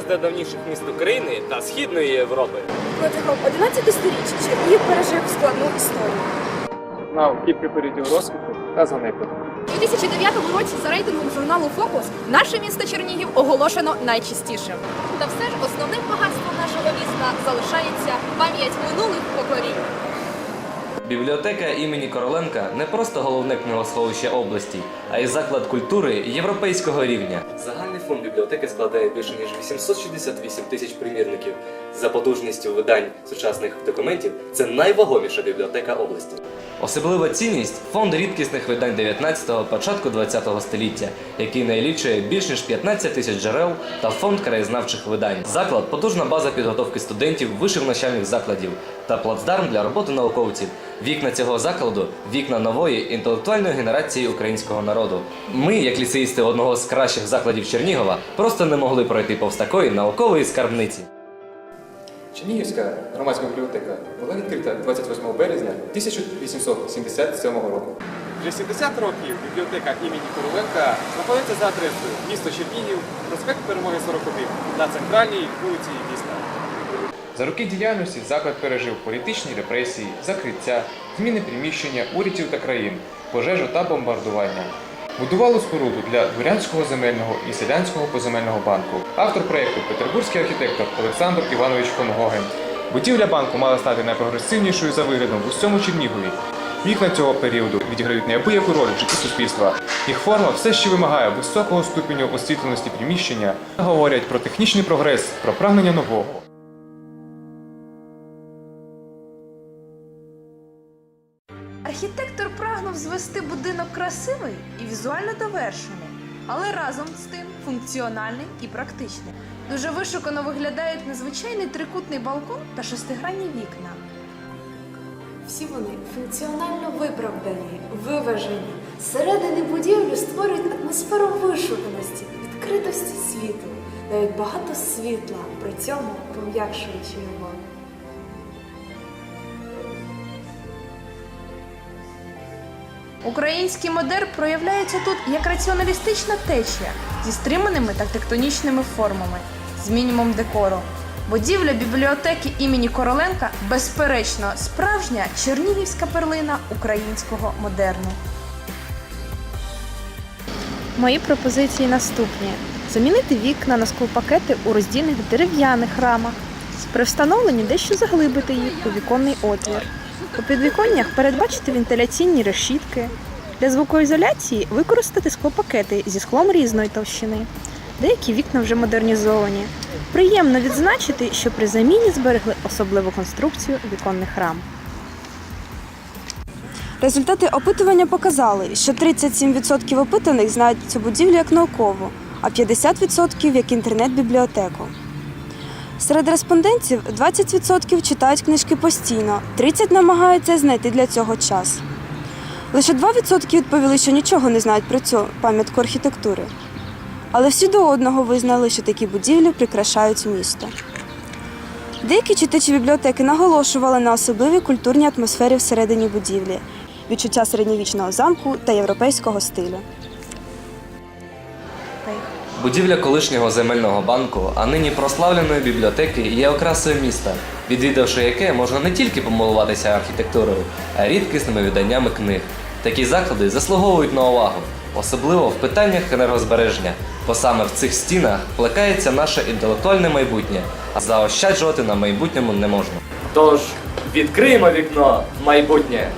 найдавніших міст України та Східної Європи. Протягом 11 сторіч Чернігів пережив складну історію. Знав кілька періодів розквіту та занепаду. У 2009 році за рейтингом журналу Фокус наше місто Чернігів оголошено найчистішим. Та все ж основним багатством нашого міста залишається пам'ять минулих поколінь. Бібліотека імені Короленка не просто головне книгосховище області, а й заклад культури європейського рівня. Загальний фонд бібліотеки складає більше ніж 868 тисяч примірників. За потужністю видань сучасних документів це найвагоміша бібліотека області. Особлива цінність фонд рідкісних видань 19-го, початку 20-го століття, який налічує більш ніж 15 тисяч джерел та фонд краєзнавчих видань. Заклад потужна база підготовки студентів вишив навчальних закладів та плацдарм для роботи науковців. Вікна цього закладу вікна нової інтелектуальної генерації українського народу. Ми, як ліцеїсти одного з кращих закладів Чернігова, просто не могли пройти повз такої наукової скарбниці. Чернігівська громадська бібліотека була відкрита 28 березня 1877 року. Вже 70 років бібліотека імені Короленка знаходиться за адресою місто Чернігів, проспект Перемоги 41 на центральній вулиці міста. За роки діяльності заклад пережив політичні репресії, закриття, зміни приміщення урядів та країн, пожежу та бомбардування. Будували споруду для дворянського земельного і селянського поземельного банку. Автор проєкту петербурзький архітектор Олександр Іванович фон Гоген. Будівля банку мала стати найпрогресивнішою за виглядом в усьому Чернігові. Вікна цього періоду відіграють неабияку роль в житті суспільства. Їх форма все ще вимагає високого ступеню освітленості приміщення, говорять про технічний прогрес, про прагнення нового. Архітектор прагнув звести будинок красивий і візуально довершений, але разом з тим функціональний і практичний. Дуже вишукано виглядають незвичайний трикутний балкон та шестигранні вікна. Всі вони функціонально виправдані, виважені. Зсередини будівлі створюють атмосферу вишуканості, відкритості світу, дають багато світла, при цьому пом'якшуючи його. Український модерн проявляється тут як раціоналістична течія зі стриманими та тектонічними формами, з мінімум декору. Будівля бібліотеки імені Короленка безперечно справжня чернігівська перлина українського модерну. Мої пропозиції наступні: замінити вікна на склопакети у роздільних дерев'яних рамах, при встановленні дещо заглибити їх у віконний отвір. У підвіконнях передбачити вентиляційні решітки. Для звукоізоляції використати склопакети зі склом різної товщини. Деякі вікна вже модернізовані. Приємно відзначити, що при заміні зберегли особливу конструкцію віконних рам. Результати опитування показали, що 37% опитаних знають цю будівлю як наукову, а 50% як інтернет-бібліотеку. Серед респондентів 20% читають книжки постійно, 30% намагаються знайти для цього час. Лише 2% відповіли, що нічого не знають про цю пам'ятку архітектури. Але всі до одного визнали, що такі будівлі прикрашають місто. Деякі читачі бібліотеки наголошували на особливій культурній атмосфері всередині будівлі, відчуття середньовічного замку та європейського стилю. Будівля колишнього земельного банку, а нині прославленої бібліотеки, є окрасою міста, відвідавши яке можна не тільки помилуватися архітектурою, а й рідкісними виданнями книг. Такі заклади заслуговують на увагу, особливо в питаннях енергозбереження, бо саме в цих стінах плекається наше інтелектуальне майбутнє, а заощаджувати на майбутньому не можна. Тож відкриємо вікно майбутнє.